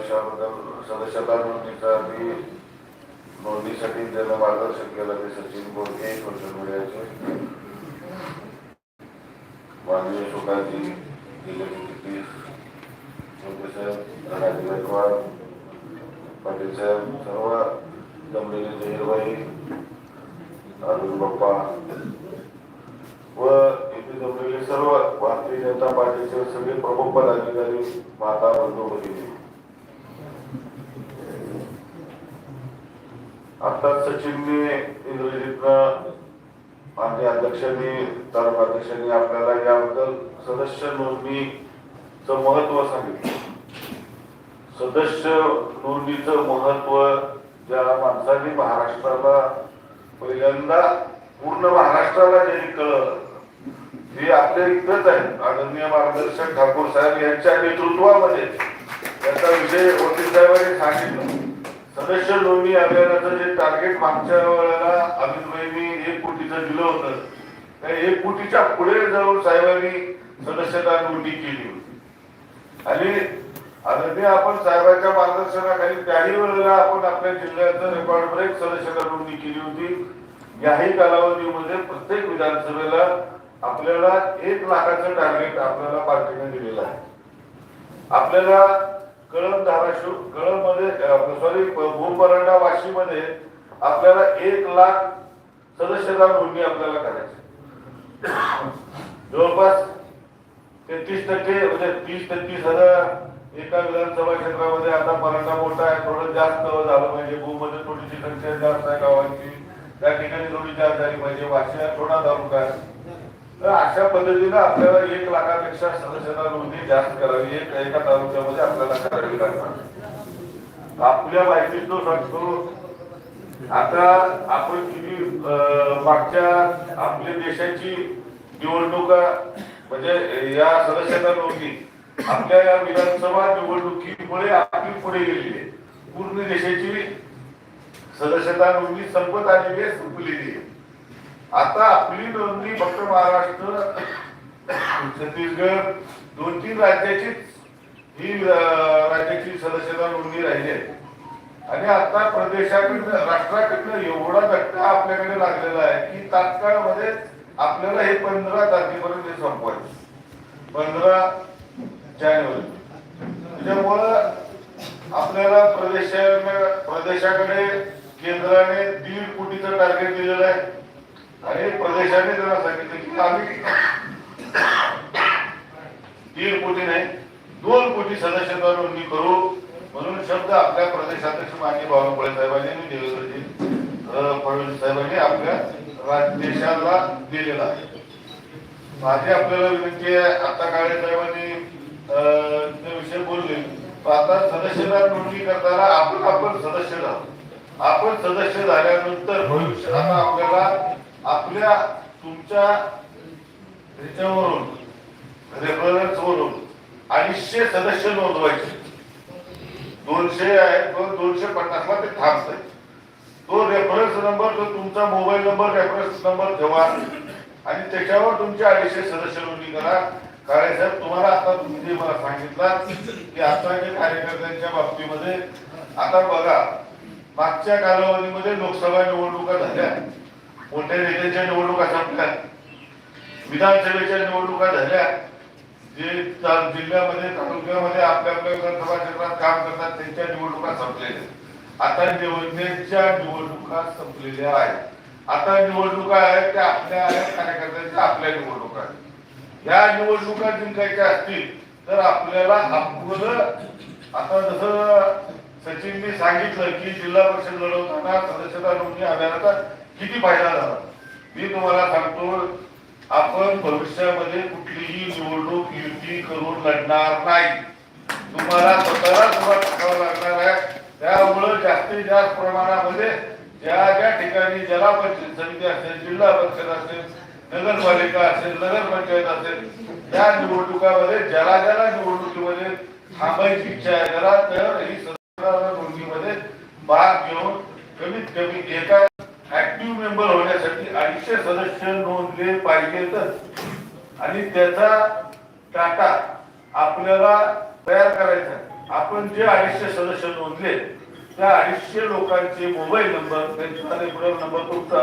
विषयाबद्दल सदस्यता नोंदणीचा आधी नोंदणीसाठी ज्यांना मार्गदर्शन केलं ते सचिन बोलके सोशल मीडियाचे माननीय शोकाजी जिल्ह्याचे किती साहेब राजू गायकवाड पाटील साहेब सर्व जमलेले जहीरबाई अरुण बाप्पा व इथे जमलेले सर्व भारतीय जनता पार्टीचे सगळे प्रमुख पदाधिकारी माता बंधू भगिनी. आता सचिनने इंद्रजितनं आणि अध्यक्षांनी तरफ अध्यक्षांनी आपल्याला याबद्दल सदस्य नोंदणीच महत्त्व सांगितलं. सदस्य नोंदणीचं महत्त्व ज्या माणसांनी महाराष्ट्राला पहिल्यांदा पूर्ण महाराष्ट्राला ज्यांनी कळलं हे आपल्या इथंच आहे. आदरणीय मार्गदर्शक ठाकूर साहेब यांच्या नेतृत्वामध्ये त्याचा विषय वकील साहेबांनी सांगितलं. स्पेशल नोंदणी अभियानाचं जे टार्गेट मागच्या वेळेला अमित भाईंनी एक कोटीचं दिलं होतं. त्या एक कोटीच्या पुढे जाऊन साहेबांनी सदस्यता नोंदणी केली होती. आणि आदरणीय आपण साहेबांच्या मार्गदर्शनाखाली त्याही वेळेला आपण आपल्या जिल्ह्याचं रेकॉर्ड ब्रेक सदस्यता नोंदणी केली होती. याही कालावधीमध्ये प्रत्येक विधानसभेला आपल्याला एक लाखाचं टार्गेट आपल्याला पार्टीने दिलेलं आहे. आपल्याला कळम धाराशिव कळममध्ये सॉरी भूपरंडा वाशी मध्ये आपल्याला एक लाख सदस्यता नोंदणी आपल्याला करायची जवळपास तेहतीस टक्के म्हणजे तीस तेहतीस हजार एका विधानसभा क्षेत्रामध्ये आता परांडा मोठा आहे थोडं जास्त झालं पाहिजे भूमध्ये थोडीशी संख्या जास्त आहे गावांची. त्या ठिकाणी थोडी जास्त झाली पाहिजे वाशी थोडा तालुका आहे. तर अशा पद्धतीनं आपल्याला एक लाखापेक्षा सदस्यता नोंदणी जास्त करावी एक एका तालुक्यामध्ये आपल्याला करावी लागणार. आपल्या माहितीत तो सांगतो आता आपण किती मागच्या आपल्या देशाची निवडणुका म्हणजे या सदस्यता नोंदणी आपल्या या विधानसभा निवडणुकीमुळे आपली पुढे गेलेली आहे. पूर्ण देशाची सदस्यता नोंदणी संपत आलेली आहे संपलेली आहे. आता आपली नोंदणी फक्त महाराष्ट्र छत्तीसगड दोन तीन राज्याचीच ही राज्याची सदस्यता नोंदणी राहिली आहे. आणि आता प्रदेशाकडनं राष्ट्राकडनं एवढा धक्का आपल्याकडे लागलेला आहे की तात्काळमध्ये आपल्याला हे पंधरा तारखेपर्यंत हे संपवायचं. पंधरा जानेवारी. त्याच्यामुळं आपल्याला प्रदेशा प्रदेशाकडे केंद्राने दीड कोटीचं टार्गेट दिलेलं आहे. आणि प्रदेशाने त्यांना सांगितलं की आम्ही दीड कोटी नाही दोन कोटी सदस्यता नोंदणी करू. म्हणून शब्द आपल्या प्रदेशाध्यक्ष मान्य बावनकुळे साहेबांनी आणि देवेंद्रजी फडणवीस साहेबांनी आपल्या देशाला दिलेला आहे. माझी आपल्याला विनंती आहे आता काळे साहेबांनी विषय बोलले. आता सदस्यता नोंदणी करताना आपण आपण सदस्य झालो. आपण सदस्य झाल्यानंतर भविष्यात आपल्याला आपल्या तुमच्या ह्याच्यावरून रेफरन्स वरून अडीचशे सदस्य नोंदवायचे. दोनशे आहे पण दोनशे पन्नासला ते थांबत तो रेफरन्स नंबर तो तुमचा मोबाईल नंबर रेफरन्स नंबर ठेवा. आणि त्याच्यावर तुमचे अडीचशे सदस्य नोंदणी करा. कारण साहेब तुम्हाला आता तुम्ही जे मला सांगितलं की आताच्या कार्यकर्त्यांच्या बाबतीमध्ये आता बघा मागच्या कालावधीमध्ये लोकसभा निवडणुका झाल्या. मोठ्या नेत्यांच्या निवडणुका संपल्या? विधानसभेच्या निवडणुका झाल्या. जे जिल्ह्यामध्ये तालुक्यामध्ये आपल्या आपल्या विधानसभा क्षेत्रात काम करतात त्यांच्या निवडणुका संपलेल्या. आता निवडणुकीच्या निवडणुका संपलेल्या आहेत. आता निवडणुका आहेत त्या आपल्या आहेत कार्यकर्त्यांच्या आपल्या निवडणुका आहेत. या निवडणुका जिंकायच्या असतील तर आपल्याला आपलं आता जसं सचिननी सांगितलं की जिल्हा परिषद लढवताना सदस्यता नोंदणी अभियानाचा किती फायदा झाला? मी तुम्हाला सांगतो आपण भविष्यामध्ये कुठलीही निवडणूक युती करून लढणार नाही. तुम्हाला स्वतःला सुरुवात करावं लागणार आहे. त्यामुळं जास्तीत जास्त प्रमाणामध्ये ज्या ज्या ठिकाणी जिल्हा परिषद समिती असेल जिल्हा परिषद असेल नगरपालिका असेल नगरपंचायत असेल त्या निवडणुकामध्ये ज्याला ज्याला निवडणुकीमध्ये थांबायची इच्छा आहे त्याला तर ही सदस्य नोंदणीमध्ये भाग घेऊन कमीत कमी एका ऍक्टिव्ह मेंबर होण्यासाठी अडीचशे सदस्य नोंदले पाहिजेतच. आणि त्याचा टाटा आपल्याला तयार करायचा आपण जे अडीचशे सदस्य नोंदले त्या अडीचशे लोकांचे मोबाईल नंबर त्यांचा रेग्युलर नंबर तुमचा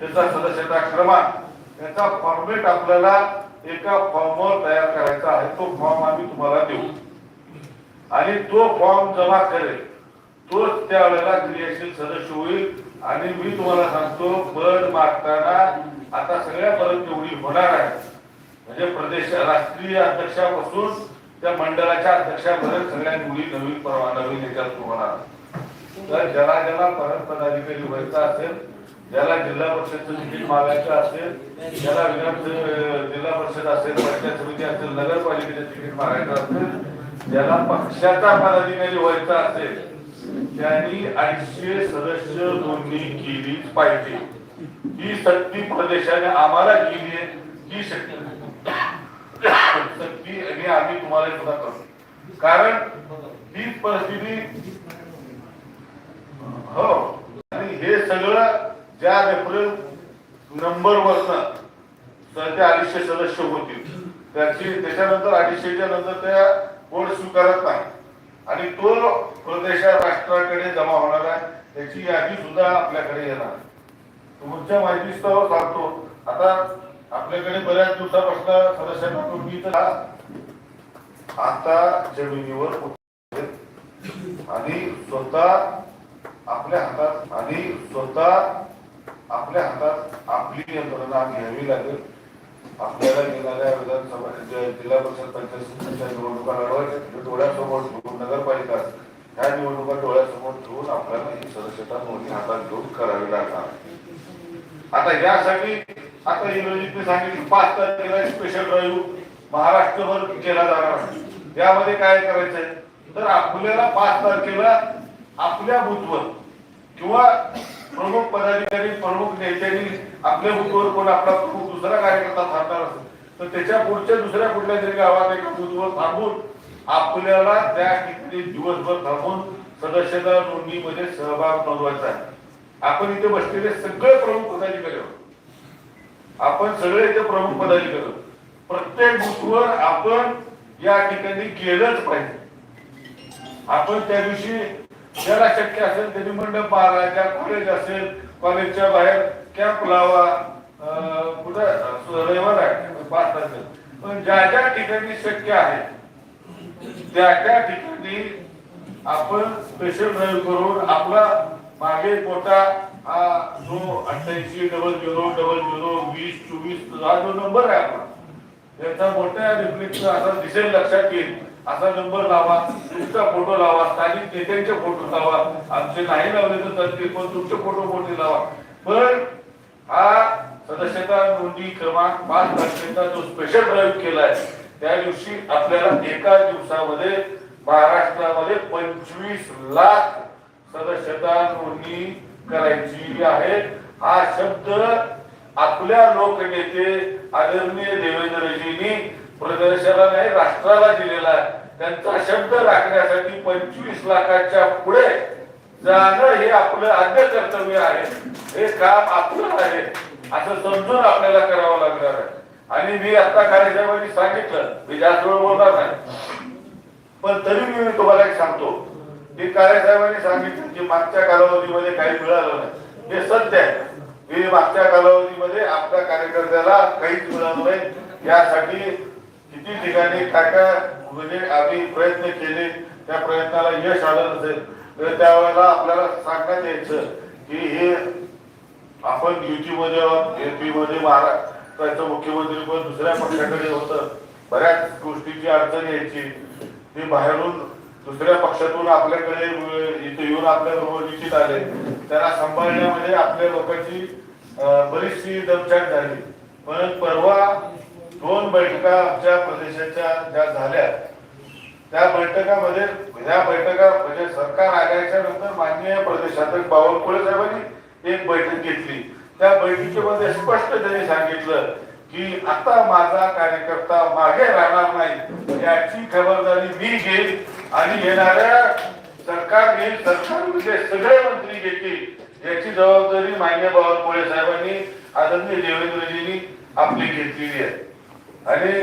त्याचा सदस्याचा क्रमांक त्याचा फॉर्मेट आपल्याला एका फॉर्मवर तयार करायचा आहे. तो फॉर्म आम्ही तुम्हाला देऊ. आणि तो फॉर्म जमा करेल तोच त्यावेळेला क्रियाशील सदस्य होईल. आणि मी तुम्हाला सांगतो पद मागताना आता सगळ्या परत निवडी होणार आहे म्हणजे प्रदेश राष्ट्रीय अध्यक्षापासून त्या मंडळाच्या अध्यक्षापर्यंत सगळ्या निवडी नवीन परवा नवीन याच्यात होणार. तर ज्याला ज्याला परत पदाधिकारी व्हायचा असेल ज्याला जिल्हा परिषदचं तिकीट मागायचं असेल ज्याला विधान जिल्हा परिषद असेल पंचायत समिती असेल नगरपालिकेचं तिकीट मागायचं असेल ज्याला पक्षाचा पदाधिकारी व्हायचा असेल त्यांनी ऐंशी सदस्य नोंदणी केलीच पाहिजे. ही सक्ती प्रदेशाने आम्हाला केली आहे ही शक्ती सक्ती आणि आम्ही तुम्हाला सुद्धा करतो कारण ही परिस्थिती हो आणि हे सगळं ज्या रेफरन्स नंबर वरनं तर ते अडीचशे सदस्य होतील त्याची त्याच्यानंतर अडीचशेच्या नंतर त्या कोण स्वीकारत नाही. आणि तो परदेशात राष्ट्राकडे जमा होणार आहे त्याची यादी सुद्धा आपल्याकडे येणार तुमच्या माहितीस्तव सांगतो. आता आपल्याकडे बऱ्याच दिवसापासून सदस्यांना नोंदणी तर आता जमिनीवर आणि स्वतः आपल्या हातात आणि स्वतः आपल्या हातात आपली यंत्रणा घ्यावी लागेल. आपल्याला येणाऱ्या विधानसभा जिल्हा परिषद पंचायत निवडणुका लढवायच्या डोळ्यासमोर ठेवून नगरपालिका ह्या निवडणुका डोळ्यासमोर ठेवून आपल्याला ही सदस्यता नोंदणी हातात घेऊन करावी लागणार. आता यासाठी आता इंग्रजीतने सांगितलं पाच तारखेला स्पेशल ड्राईव्ह महाराष्ट्रभर केला जाणार. यामध्ये काय करायचंय? तर आपल्याला पाच तारखेला आपल्या बुथवर किंवा प्रमुख पदाधिकारी प्रमुख नेत्यांनी आपल्या बुथवर कोण आपला प्रमुख दुसरा कार्यकर्ता तर त्याच्या पुढच्या दुसऱ्या कुठल्या तरी गावात एका बुथवर थांबून आपल्याला त्या ठिकाणी दिवसभर थांबून सदस्यता नोंदणीमध्ये सहभाग नोंदवायचा आहे. आपण इथे बसलेले सगळे प्रमुख पदाधिकारी आहोत. आपण सगळे इथे प्रमुख पदाधिकारी आहोत. प्रत्येक बुथवर आपण या ठिकाणी गेलंच पाहिजे. आपण त्या दिवशी ज्याला शक्य असेल त्यांनी मंडप मारा कॉलेज असेल कॉलेजच्या बाहेर कॅम्प लावा रविवार आहे. पाच तारखेला. पण ज्या ज्या ठिकाणी शक्य आहे त्या त्या ठिकाणी आपण स्पेशल ड्राईव्ह करून आपला मागे मोठा हा जो अठ्ठ्याऐंशी डबल झिरो डबल झिरो वीस चोवीस हा जो नंबर आहे आपला त्याचा मोठ्या रिफ्लेक्ट असा दिसेल लक्षात येईल. असा नंबर लावा तुमचा फोटो लावा स्थानिक नेत्यांचे फोटो लावा. आमचे नाही लावले तर ते पण तुमचे फोटो मोठे लावा. पण हा सदस्यता नोंदी क्रमांक पाच तारखेचा जो स्पेशल ड्राईव्ह केलाय त्या दिवशी आपल्याला एका दिवसामध्ये महाराष्ट्रामध्ये पंचवीस लाख सदस्यता नोंदणी करायची आहे. हा शब्द आपल्या लोकनेते आदरणीय देवेंद्रजींनी प्रदर्शनाला नाही राष्ट्राला दिलेला आहे. त्यांचा शब्द राखण्यासाठी पंचवीस लाखाच्या पुढे जाणं हे आपलं आद्य कर्तव्य आहे. हे काम आपलं आहे. असं समजून आपल्याला करावं लागणार आहे. आणि मी आता कार्यक्रमाने सांगितलं. मी जास्त वेळ बोलणार नाही. पण तरी मी तुम्हाला एक सांगतो. की काळेसाहेबांनी सांगितलं की मागच्या कालावधीमध्ये काही मिळालं नाही. हे सत्य आहे. की मागच्या कालावधीमध्ये आपल्या कार्यकर्त्याला काहीच मिळालं नाही. यासाठी किती ठिकाणी काय काय म्हणजे आम्ही प्रयत्न केले त्या प्रयत्नाला यश आलं नसेल तर त्यावेळेला आपल्याला सांगण्यात यायचं की हे आपण युतीमध्ये पी मध्ये महाराष्ट्राचं मुख्यमंत्री पण दुसऱ्या पक्षाकडे होतं. बऱ्याच गोष्टीची अडचण यायची. ते बाहेरून दुसऱ्या पक्षातून आपल्याकडे इथे येऊन आपल्या बरोबर निश्चित आले. त्याला सांभाळण्यामध्ये आपल्या लोकांची बरीचशी दमछाक झाली. पण परवा दोन बैठका आमच्या प्रदेशाच्या ज्या झाल्या त्या बैठकामध्ये या बैठका म्हणजे सरकार आल्याच्यानंतर माननीय प्रदेशाध्यक्ष बावनकुळे साहेबांनी एक बैठक घेतली. त्या बैठकीमध्ये स्पष्ट त्यांनी सांगितलं की आता माझा कार्यकर्ता मागे राहणार नाही याची खबरदारी मी घेईल आणि येणाऱ्या सरकार घेईल सरकारमध्ये सगळे मंत्री घेतील याची जबाबदारी मान्य बावनकुळे साहेबांनी आदरणीय देवेंद्रजींनी आपली घेतलेली आहे. आणि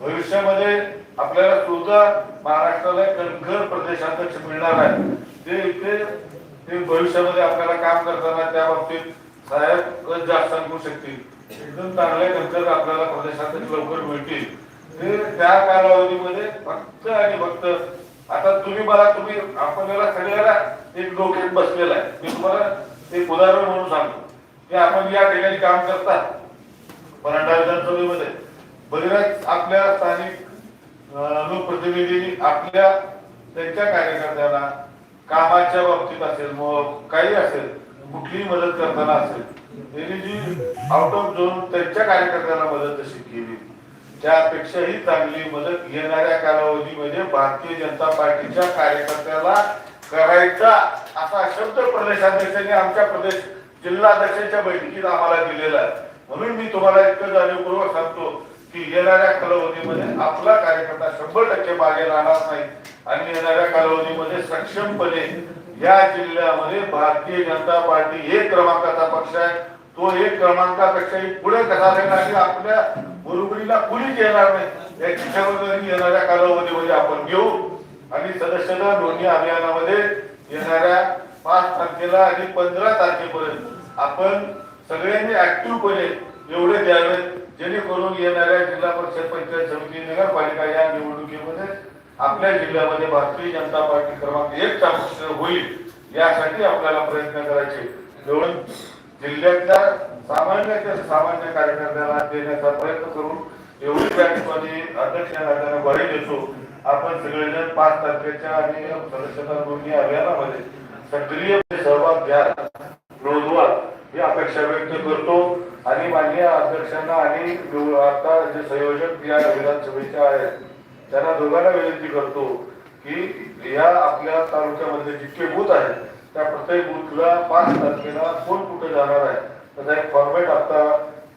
भविष्यामध्ये आपल्याला सुद्धा महाराष्ट्राला कणखर प्रदेशाध्यक्ष मिळणार आहे. ते इथे ते भविष्यामध्ये आपल्याला काम करताना त्या बाबतीत साहेब जास्त सांगू शकतील. एकदम चांगले कल्चर आपल्याला प्रदेशात लवकर मिळतील. ते त्या कालावधीमध्ये फक्त आणि फक्त आता तुम्ही मला तुम्ही आपल्याला सगळ्याला एक डोक्यात बसलेला आहे. मी तुम्हाला एक उदाहरण म्हणून सांगतो. की आपण या ठिकाणी काम करता परांडा विधानसभेमध्ये. बरेच आपल्या स्थानिक लोकप्रतिनिधींनी आपल्या त्यांच्या कार्यकर्त्यांना कामाच्या बाबतीत असेल मग काही असेल कुठलीही मदत करताना असेल त्यांनी जी आउट ऑफ झोन त्यांच्या कार्यकर्त्यांना मदत जशी केली. त्यापेक्षाही चांगली मदत येणाऱ्या कालावधीमध्ये भारतीय जनता पार्टीच्या कार्यकर्त्याला करायचा असा शब्द प्रदेशाध्यक्षांनी आमच्या प्रदेश जिल्हाध्यक्षांच्या बैठकीत आम्हाला दिलेला आहे. म्हणून मी तुम्हाला इतकं जाणीवपूर्वक सांगतो की येणाऱ्या कालावधीमध्ये आपला कार्यकर्ता शंभर टक्के मागे राहणार नाही. आणि येणाऱ्या कालावधीमध्ये सक्षमपणे या जिल्ह्यामध्ये भारतीय जनता पार्टी एक क्रमांकाचा पक्ष आहे. तो एक क्रमांकापेक्षाही पुढे कसा आणि आपल्या बरोबरीला कुणीच येणार नाही याची खबरदारी येणाऱ्या कालावधीमध्ये आपण घेऊ. आणि सदस्यता नोंदणी अभियानामध्ये येणाऱ्या पाच तारखेला आणि पंधरा तारखेपर्यंत आपण सगळ्यांनी ऍक्टिव्हपणे एवढे द्यावेत. जेणेकरून येणाऱ्या जिल्हा परिषद पंचायत समिती नगरपालिका या निवडणुकीमध्ये आपल्या जिल्ह्यामध्ये भारतीय जनता पार्टी क्रमांक एक चा पक्ष होईल यासाठी आपल्याला प्रयत्न करायचे. एवढं जिल्ह्यातल्या सामान्य सामान्य कार्यकर्त्याला देण्याचा प्रयत्न करून एवढी त्या ठिकाणी अध्यक्ष नात्याने ग्वाही देतो. आपण सगळेजण पाच तारखेच्या आणि सदस्यता नोंदणी अभियानामध्ये सक्रिय सहभाग घ्या. नोंदवा ही अपेक्षा व्यक्त करतो. आणि माननीय अध्यक्षांना आणि आता जे संयोजक या विधानसभेचे आहेत त्यांना दोघांना विनंती करतो की या आपल्या तालुक्यामध्ये जितके बूथ आहेत त्या प्रत्येक बूथला पाच तारखेला कोण कुठे जाणार आहे त्याचा एक फॉर्मॅट आता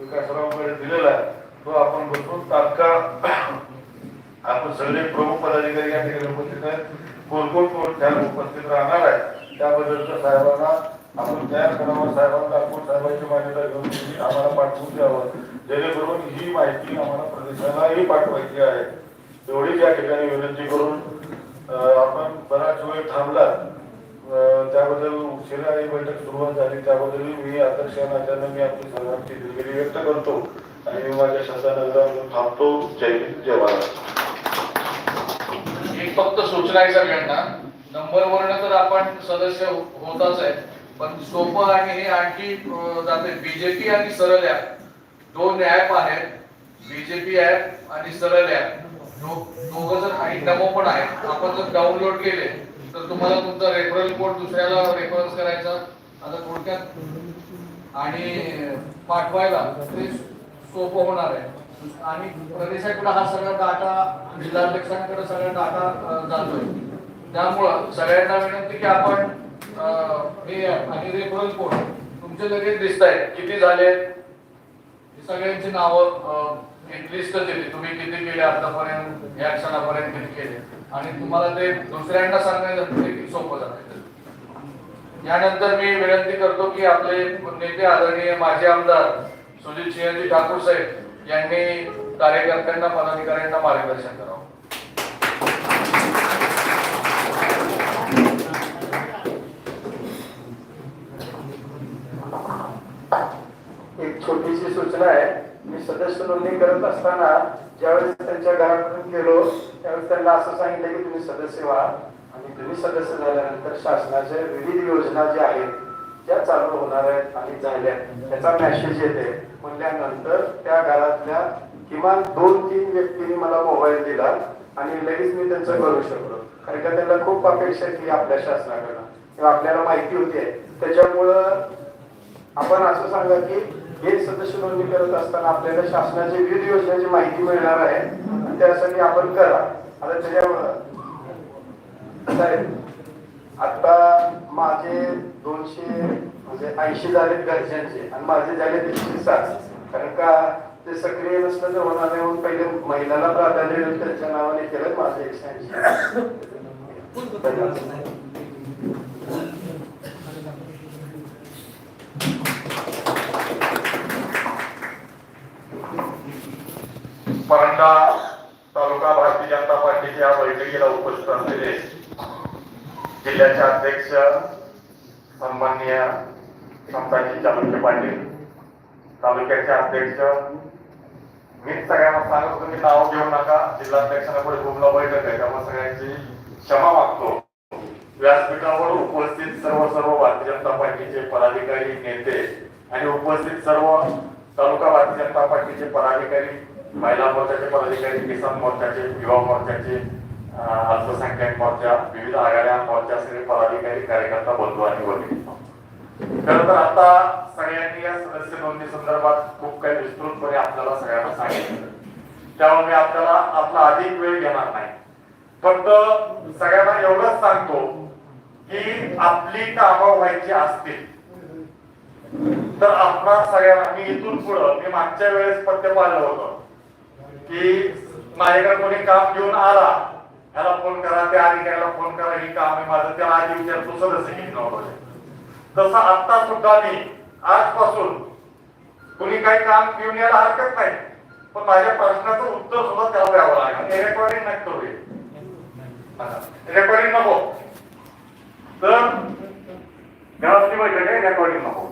विकासरावकडे दिलेला आहे. तो आपण बसून तात्काळ आपण सगळे प्रमुख पदाधिकारी या ठिकाणी उपस्थित आहेत. कोण कोण कोण त्या उपस्थित राहणार आहे त्याबद्दलचं साहेबांना आपण तयार करावं साहेबांना आपण साहेबांची मान्यता घेऊन तुम्ही आम्हाला पाठवून द्यावं. जेणेकरून ही माहिती आम्हाला प्रदेशालाही पाठवायची आहे. एवढीच या ठिकाणी विनंती करून आपण बराच वेळ थांबला त्याबद्दल उशिरा ही बैठक सुरुवात झाली. त्याबद्दल मी अध्यक्ष मी आपली सर्वांची दिलगिरी व्यक्त करतो. आणि मी माझ्या शब्दानंतर थांबतो. जय जय महाराज एक फक्त सूचना आहे सगळ्यांना नंबर वर्ण तर आपण सदस्य होताच आहे पण सोपं आणि हे आणखी जाते. बीजेपी आणि सरळ ऍप दोन ऍप आहेत. बीजेपी ऍप आणि सरळ ऍप दोघ जर आणि डमो पण आहे आपण जर डाउनलोड केले तर तुम्हाला तुमचा रेफरल कोड दुसऱ्याला रेफरन्स करायचा. आता थोडक्यात आणि पाठवायला ते सोपं होणार आहे. आणि प्रदेशाकडे हा सगळा डाटा जिल्हाध्यक्षांकडे सगळा डाटा जातोय. त्यामुळं सगळ्यांना विनंती की आपण मी आणि आणि रेफरल कोड तुमचे लगेच दिसत आहेत किती झाले? सगळ्यांची नावं एक लिस्ट दिली. तुम्ही किती केले आतापर्यंत? या क्षणापर्यंत किती केले? आणि तुम्हाला ते दुसऱ्यांना सांगायचं देखील सोपं जातं. यानंतर मी विनंती करतो की आपले नेते आदरणीय माजी आमदार सुजित सिंहजी ठाकूर साहेब यांनी कार्यकर्त्यांना पदाधिकाऱ्यांना मार्गदर्शन करावं एक छोटीशी सूचना आहे. मी सदस्य नोंदणी करत असताना ज्यावेळेस त्यांच्या घरातून गेलो त्यावेळेस त्यांना असं सांगितलं की तुम्ही सदस्य व्हा. आणि तुम्ही सदस्य झाल्यानंतर शासनाच्या विविध योजना ज्या आहेत ज्या चालू होणार आहेत आणि झाल्या त्याचा मेसेज येते. म्हणल्यानंतर त्या घरातल्या किमान दोन तीन व्यक्तींनी मला मोबाईल दिला आणि लगेच मी त्यांचं करू शकलो. कारण का त्यांना खूप अपेक्षा की आपल्या शासनाकडनं. किंवा आपल्याला माहिती होती. त्याच्यामुळं आपण असं सांगा की हे सदस्य नोंदणी करत असताना आपल्याला शासनाची विविध योजनेची माहिती मिळणार आहे. आणि त्यासाठी आपण करा. आता त्याच्यामुळं. साहेब आता माझे दोनशे म्हणजे ऐंशी झालेत घरच्यांचे आणि माझे झाले तीनशे सात. कारण का ते सक्रिय नसलं तर होणार नाही म्हणून पहिले महिलाला प्राधान्य देऊन त्यांच्या नावाने केलं. माझे एकशे ऐंशी. परंडा तालुका भारतीय जनता पार्टीच्या बैठकीला उपस्थित असलेले जिल्ह्याचे अध्यक्ष सन्माननीय संताजी चालुक्य पाटील तालुक्याचे अध्यक्ष मी सगळ्यांना सांगत तुम्ही नाव घेऊ नका. जिल्हाध्यक्षांना पुढे गुमला बैठक आहे त्यामुळे सगळ्यांची क्षमा मागतो. व्यासपीठावर उपस्थित सर्व सर्व भारतीय जनता पार्टीचे पदाधिकारी नेते आणि उपस्थित सर्व तालुका भारतीय जनता पार्टीचे पदाधिकारी महिला मोर्चाचे पदाधिकारी किसान मोर्चाचे युवा मोर्चाचे अल्पसंख्याक मोर्चा विविध आघाड्या मोर्चा सगळे पदाधिकारी कार्यकर्ता बंधू आणि वगैरे खर तर आता सगळ्यांनी या सदस्य नोंदणी संदर्भात खूप काही विस्तृतपणे आपल्याला सगळ्यांना सांगितलं. त्यामुळे मी आपल्याला आपला अधिक वेळ घेणार नाही. फक्त सगळ्यांना एवढंच सांगतो की आपली कामं व्हायची असतील तर आपणा सगळ्यांना मी इथून पुढं मी मागच्या वेळेस पत्ते पाहिलं होतं की माझ्याकडे कोणी काम घेऊन आला त्याला फोन करा त्या अधिकाऱ्याला फोन करा ही काम आहे माझं. त्याला आधी विचारतो सदस्य किती नव्हतं तसं आता सुद्धा मी आजपासून कुणी काही काम घेऊन यायला हरकत नाही. पण माझ्या प्रश्नाचं उत्तर सुद्धा त्याला द्यावं लागेल. रेकॉर्डिंग नाही करू रेकॉर्डिंग नको. तर घरातली बैठक आहे रेकॉर्डिंग नको.